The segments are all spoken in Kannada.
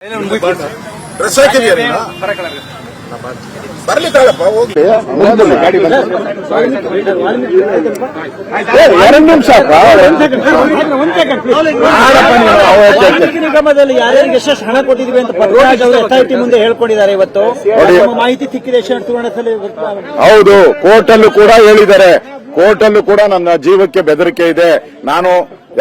ಡ್ರೆಸ್ ಹಾಕಿದ್ಯಾ ನೀನು ಬರ್ಲಿ ತಾಳಪ್ಪ ಹೋಗ್ಲಿ ಎರಡು ನಿಮಿಷ ನಿಗಮದಲ್ಲಿ ಯಾರ್ಯಾರಿಗೆ ಎಷ್ಟೆಷ್ಟು ಹಣ ಕೊಟ್ಟಿದ್ವಿ ಅಂತ ಪದ್ಮರಾಜ್ ಅವರು ಎಸ್ಐಟಿ ಮುಂದೆ ಹೇಳ್ಕೊಂಡಿದ್ದಾರೆ ಇವತ್ತು ನಮ್ಮ ಮಾಹಿತಿ ಸಿಕ್ಕಿದೆ ಎಷ್ಟು ಹೌದು ಕೋರ್ಟ್ ಅಲ್ಲೂ ಕೂಡ ಹೇಳಿದ್ದಾರೆ ಕೋರ್ಟ್ ಅಲ್ಲೂ ಕೂಡ ನನ್ನ ಜೀವಕ್ಕೆ ಬೆದರಿಕೆ ಇದೆ ನಾನು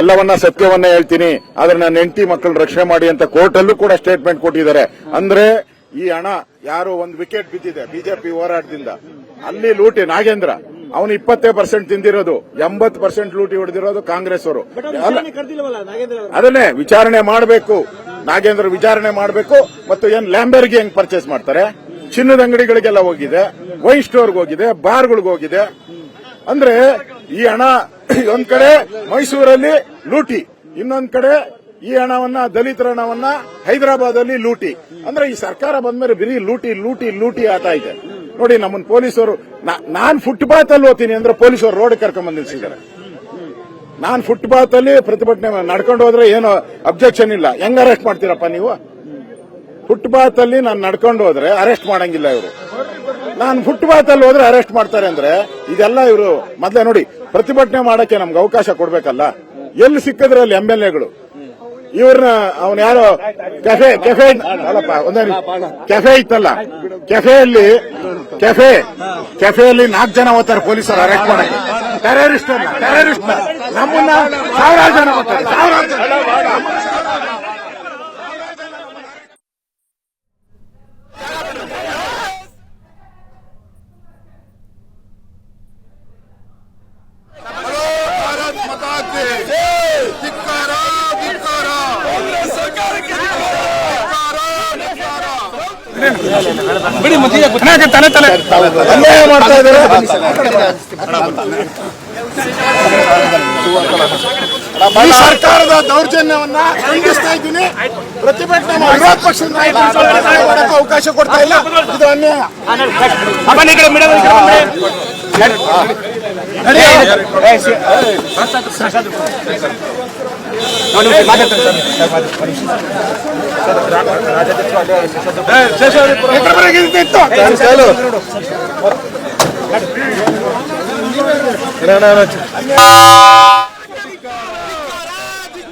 ಎಲ್ಲವನ್ನ ಸತ್ಯವನ್ನ ಹೇಳ್ತೀನಿ ಆದ್ರೆ ನನ್ನ ಹೆಂಡತಿ ಮಕ್ಕಳ ರಕ್ಷಣೆ ಮಾಡಿ ಅಂತ ಕೋರ್ಟಲ್ಲೂ ಕೂಡ ಸ್ಟೇಟ್ಮೆಂಟ್ ಕೊಟ್ಟಿದ್ದಾರೆ. ಅಂದ್ರೆ ಈ ಹಣ ಯಾರು ಒಂದು ವಿಕೆಟ್ ಬಿದ್ದಿದೆ ಬಿಜೆಪಿ ಹೋರಾಟದಿಂದ. ಅಲ್ಲಿ ಲೂಟಿ ನಾಗೇಂದ್ರ ಅವನು ಇಪ್ಪತ್ತೇ ಪರ್ಸೆಂಟ್ ತಿಂದಿರೋದು ಎಂಬತ್ತು ಪರ್ಸೆಂಟ್ ಲೂಟಿ ಹೊಡೆದಿರೋದು ಕಾಂಗ್ರೆಸ್ ಅವರು. ಅದನ್ನೇ ವಿಚಾರಣೆ ಮಾಡಬೇಕು. ನಾಗೇಂದ್ರ ವಿಚಾರಣೆ ಮಾಡಬೇಕು ಮತ್ತು ಏನ್ ಲ್ಯಾಂಬರ್ಗೆ ಹೆಂಗ್ ಪರ್ಚೇಸ್ ಮಾಡ್ತಾರೆ? ಚಿನ್ನದ ಅಂಗಡಿಗಳಿಗೆಲ್ಲ ಹೋಗಿದೆ ವೈನ್ ಸ್ಟೋರ್ಗೆ ಹೋಗಿದೆ ಬಾರ್ಗಳಿಗೆ ಹೋಗಿದೆ. ಅಂದ್ರೆ ಈ ಹಣ ಒಂದ್ ಕಡೆ ಮೈಸೂರಲ್ಲಿ ಲೂಟಿ, ಇನ್ನೊಂದ್ ಕಡೆ ಈ ಹಣವನ್ನ, ದಲಿತರ ಹಣವನ್ನ ಹೈದರಾಬಾದ್ ಅಲ್ಲಿ ಲೂಟಿ. ಅಂದ್ರೆ ಈ ಸರ್ಕಾರ ಬಂದ್ಮೇಲೆ ಬರೀ ಲೂಟಿ ಲೂಟಿ ಲೂಟಿ ಆಟ ಇದೆ. ನೋಡಿ ನಮ್ಮನ್ನ ಪೊಲೀಸರು ನಾನ್ ಫುಟ್ಪಾತ್ ಅಲ್ಲಿ ಹೋಗ್ತೀನಿ ಅಂದ್ರೆ ಪೊಲೀಸರು ರೋಡ್ ಕರ್ಕೊಂಡ್ ಬಂದ್ ನಿಲ್ಸಿದ್ದಾರೆ. ನಾನ್ ಫುಟ್ಪಾತ್ ಅಲ್ಲಿ ಪ್ರತಿಭಟನೆ ನಡ್ಕೊಂಡು ಹೋದ್ರೆ ಏನು ಅಬ್ಜೆಕ್ಷನ್ ಇಲ್ಲ. ಹೆಂಗ್ ಅರೆಸ್ಟ್ ಮಾಡ್ತೀರಪ್ಪ ನೀವು? ಫುಟ್ಪಾತ್ ಅಲ್ಲಿ ನಾನು ನಡ್ಕೊಂಡು ಹೋದ್ರೆ ಅರೆಸ್ಟ್ ಮಾಡಂಗಿಲ್ಲ ಇವರು. ನಾನು ಫುಟ್ಪಾತ್ ಅಲ್ಲಿ ಹೋದ್ರೆ ಅರೆಸ್ಟ್ ಮಾಡ್ತಾರೆ ಅಂದ್ರೆ ಇದೆಲ್ಲ ಇವರು ಮೊದಲೇ ನೋಡಿ, ಪ್ರತಿಭಟನೆ ಮಾಡಕ್ಕೆ ನಮ್ಗೆ ಅವಕಾಶ ಕೊಡ್ಬೇಕಲ್ಲ? ಎಲ್ಲಿ ಸಿಕ್ಕಿದ್ರೆ ಅಲ್ಲಿ ಎಂ ಎಲ್ ಎಗಳು ಇವ್ರನ್ನ ಅವನ್ ಯಾರೋ ಕೆಫೆ ಕೆಫೆ ಅಲ್ಲಪ್ಪ, ಒಂದೇ ಕೆಫೆ ಇತ್ತಲ್ಲ? ಕೆಫೆಯಲ್ಲಿ ಕೆಫೆ ಕೆಫೆಯಲ್ಲಿ ನಾಲ್ಕು ಜನ ಹೋಗ್ತಾರೆ ಪೊಲೀಸರು ಅರೆಸ್ಟ್ ಮಾಡಕ್ಕೆ. ಟೆರರಿಸ್ಟ್ ಟೆರರಿಸ್ಟ್ ನಮ್ಮನ್ನ ಸಾವಿರಾರು ಜನ ಹೋಗ್ತಾರೆ, ಸಾವಿರಾರು ಅನ್ಯಾಯ ಮಾಡ್ತಾ ಇದ್ದಾರೆ ಈ ಸರ್ಕಾರದ ದೌರ್ಜನ್ಯವನ್ನ ಖಂಡಿಸ್ತಾ ಇದ್ದೀನಿ ಪ್ರತಿಭಟನೆ ವಿರೋಧ ಪಕ್ಷದ ನಾಯಕರು ಮಾಡಕ್ಕೆ ಅವಕಾಶ ಕೊಡ್ತಾ ಇಲ್ಲ ಇದು ಅನ್ಯಾಯ ಇದ್ದಿತ್ತು.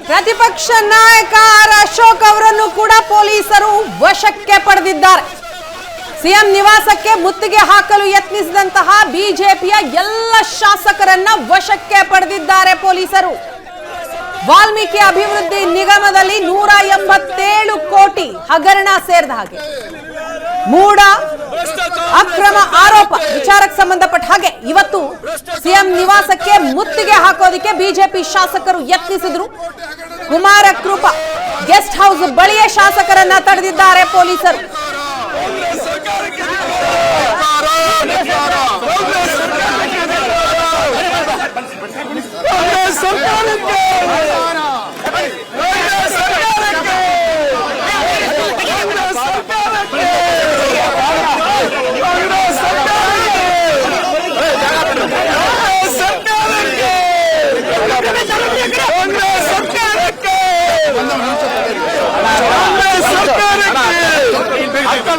ಪ್ರತಿಪಕ್ಷ ನಾಯಕ ಆರ್ ಅಶೋಕ್ ಅವರನ್ನು ಕೂಡ ಪೊಲೀಸರು ವಶಕ್ಕೆ ಪಡೆದಿದ್ದಾರೆ. ಸಿಎಂ ನಿವಾಸಕ್ಕೆ ಮುತ್ತಿಗೆ ಹಾಕಲು ಯತ್ನಿಸಿದಂತಹ ಬಿಜೆಪಿಯ ಎಲ್ಲ ಶಾಸಕರನ್ನ ವಶಕ್ಕೆ ಪಡೆದಿದ್ದಾರೆ ಪೊಲೀಸರು. ವಾಲ್ಮೀಕಿ ಅಭಿವೃದ್ಧಿ ನಿಗಮದಲ್ಲಿ ನೂರ ಎಂಬತ್ತೇಳು ಕೋಟಿ ಹಗರಣ ಸೇರಿದ ಹಾಗೆ. ಮೂಡ ಅಕ್ರಮ ಆರೋಪ ವಿಚಾರಕ್ಕೆ ಸಂಬಂಧಪಟ್ಟ ಹಾಗೆ ಇವತ್ತು ಸಿಎಂ ನಿವಾಸಕ್ಕೆ ಮುತ್ತಿಗೆ ಹಾಕೋದಕ್ಕೆ ಬಿಜೆಪಿ ಶಾಸಕರು ಯತ್ನಿಸಿದ್ರು. ಕುಮಾರ ಕೃಪ ಗೆಸ್ಟ್ ಹೌಸ್ ಬಳಿಯೇ ಶಾಸಕರನ್ನ ತಡೆದಿದ್ದಾರೆ ಪೊಲೀಸರು.